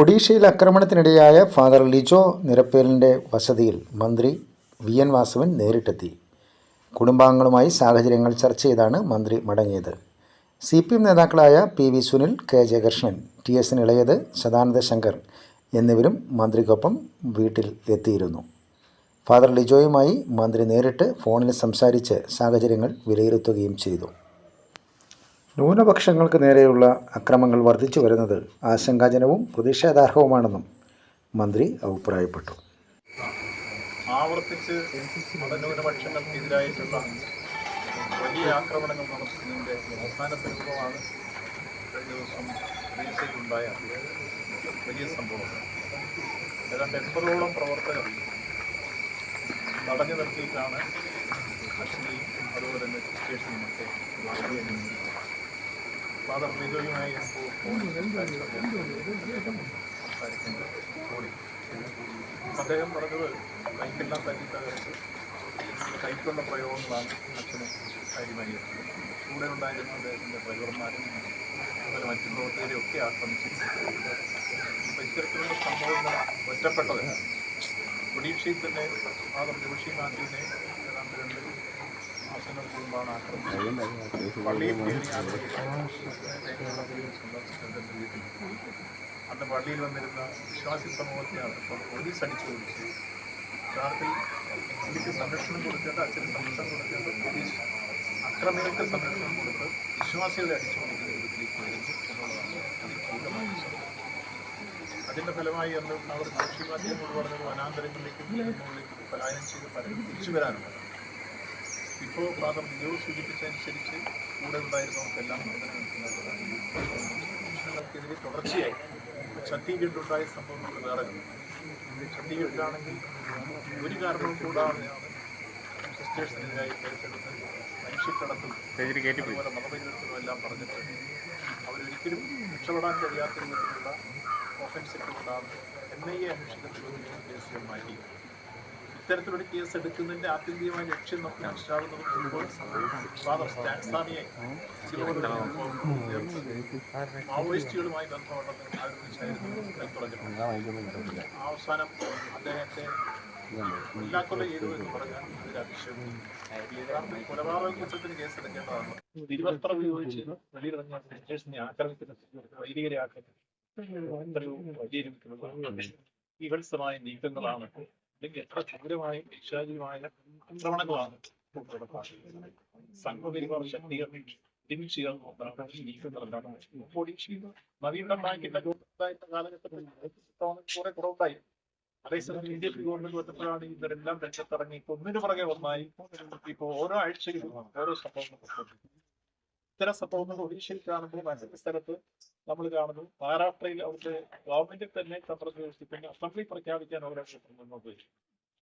ഒഡീഷയിൽ ആക്രമണത്തിനിടയായ ഫാദർ ലിജോ നിരപ്പേലിന്റെ വസതിയിൽ മന്ത്രി വി എൻ വാസവൻ നേരിട്ടെത്തി. കുടുംബാംഗങ്ങളുമായി സാഹചര്യങ്ങൾ ചർച്ച ചെയ്താണ് മന്ത്രി മടങ്ങിയത്. സി പി എം നേതാക്കളായ P V Sunil K Jayakrishnan T S Elayath Sadananda Shankar എന്നിവരും മന്ത്രിക്കൊപ്പം വീട്ടിൽ എത്തിയിരുന്നു. ഫാദർ ലിജോയുമായി മന്ത്രി നേരിട്ട് ഫോണിൽ സംസാരിച്ച് സാഹചര്യങ്ങൾ വിലയിരുത്തുകയും ചെയ്തു. ന്യൂനപക്ഷങ്ങൾക്ക് നേരെയുള്ള അക്രമങ്ങൾ വർദ്ധിച്ചു വരുന്നത് ആശങ്കാജനവും പ്രതിഷേധാർഹവുമാണെന്നും മന്ത്രി അഭിപ്രായപ്പെട്ടു. ആവർത്തിച്ച് മതന്യൂനപക്ഷങ്ങൾക്കെതിരായിട്ടുള്ള വലിയ ആക്രമണങ്ങൾ നടത്തുന്നതിന്റെ അവസാനത്തെ രൂപമാണ് കഴിഞ്ഞ ദിവസം ഒഡീഷയിലുണ്ടായ വലിയ സംഭവം. ഏതാണ്ട് എൺപതോളം പ്രവർത്തകർ തടഞ്ഞു നിർത്തിയിട്ടാണ് അച്ഛനെയും അതുപോലെ തന്നെ വളരെയധികം ഫാദർ ഫോണിൽ സംസാരിക്കുന്നത് അദ്ദേഹം പറഞ്ഞത് കൈക്കെല്ലാം തല്ലി കൈക്കുള്ള പ്രയോഗങ്ങളാണ് അച്ഛന് കാര്യമായി കൂടെ ഉണ്ടായിരുന്ന അദ്ദേഹത്തിന്റെ അതുപോലെ മറ്റു പ്രവർത്തകരെ ആക്രമിച്ചിട്ടുണ്ട്. ഇത്തരത്തിലുള്ള സംഭവങ്ങൾ ഒറ്റപ്പെട്ടത് ഒഡീഷയിൽ തന്നെ ഫാദർ ജോഷി മാത്യുവിനെ അന്ന് പള്ളിയിൽ വന്നിരുന്ന വിശ്വാസി സമൂഹത്തെയാണ് പോലീസ് അടിച്ചു ഓടിച്ചത് യഥാർത്ഥത്തിൽ എനിക്ക് സംരക്ഷണം കൊടുക്കേണ്ട അച്ഛന് സംരക്ഷണം കൊടുക്കേണ്ട പോലീസ് അക്രമികൾക്ക് സംരക്ഷണം കൊടുത്ത് വിശ്വാസികളെ അടിച്ചു കൊടുക്കുന്ന അതിന്റെ വരുന്നു എന്നുള്ളതാണ്. അതിന്റെ ഫലമായി അന്ന് അവർ ജോഷി മാധ്യമോട് പറഞ്ഞത് വനാന്തരങ്ങളിലേക്കും പലായനം ചെയ്ത് പലരും തിരിച്ചു വരാനുണ്ട് ഇപ്പോൾ ലിയോ സൂചിപ്പിച്ചതനുസരിച്ച് കൂടെ ഉണ്ടായിരുന്നവർക്കെല്ലാം പ്രശ്നങ്ങൾക്കെതിരെ തുടർച്ചയായി ഛത്തീഗഡിലുണ്ടായ സംഭവങ്ങൾ വേറെ ഛത്തീഗഡിലാണെങ്കിൽ ഒരു കാരണവും കൂടാതെ സിസ്റ്റേഴ്സിനെതിരായി കേസെടുത്ത് മനുഷ്യക്കടത്തും അതുപോലെ മതപരിവർത്തനവും എല്ലാം പറഞ്ഞിട്ട് അവരൊരിക്കലും രക്ഷപ്പെടാൻ കഴിയാത്ത വിധത്തിലുള്ള ഓഫൻസൊക്കെ ഉണ്ടാകുന്നത് എൻ ഐ എ അന്വേഷിക്കുന്ന കേസുകൾ മാറ്റി ഇത്തരത്തിലൊരു കേസ് എടുക്കുന്നതിന്റെ ആത്യന്തികമായ ലക്ഷ്യം നമുക്ക് മനസ്സിലാകുന്നത് മാവോയിസ്റ്റുകളുമായി കൈത്തുറഞ്ഞത് അവസാനം അദ്ദേഹത്തെ കൊല്ലാക്കൊല ചെയ്തു നീക്കങ്ങളാണ് അല്ലെങ്കിൽ എത്ര ക്രൂരമായും വിശാചിയുമായ ആക്രമണങ്ങളാണ് ഇപ്പോൾ നടപ്പാക്കുന്നത്. സംഘപരിവാർ ശക്തികൾ ഒരുമിച്ച് ഈ നീക്കങ്ങളെല്ലാം ഇപ്പോൾ ഈ നവീകരണമാക്കിയ കാലഘട്ടത്തിൽ അതേസമയം ഇന്ത്യൻ ഗവൺമെന്റ് വന്നപ്പോഴാണ് ഇവരെല്ലാം രംഗത്തിറങ്ങി. ഇപ്പൊ ഒന്നിനു പുറകെ ഒന്നായി ഇപ്പൊ ഓരോ ആഴ്ചയിലും ഓരോ പുറപ്പെടുവിക്കും. ഇത്തരം സംഭവങ്ങൾ ഒഡീഷയിൽ കാണുമ്പോൾ മറ്റൊരു സ്ഥലത്ത് നമ്മൾ കാണുന്നു. മഹാരാഷ്ട്രയിൽ അവിടുത്തെ ഗവൺമെന്റിൽ തന്നെ തന്ത്രം പിന്നെ അസംബ്ലി പ്രഖ്യാപിക്കാൻ അവരെ മുന്നോട്ട് വരും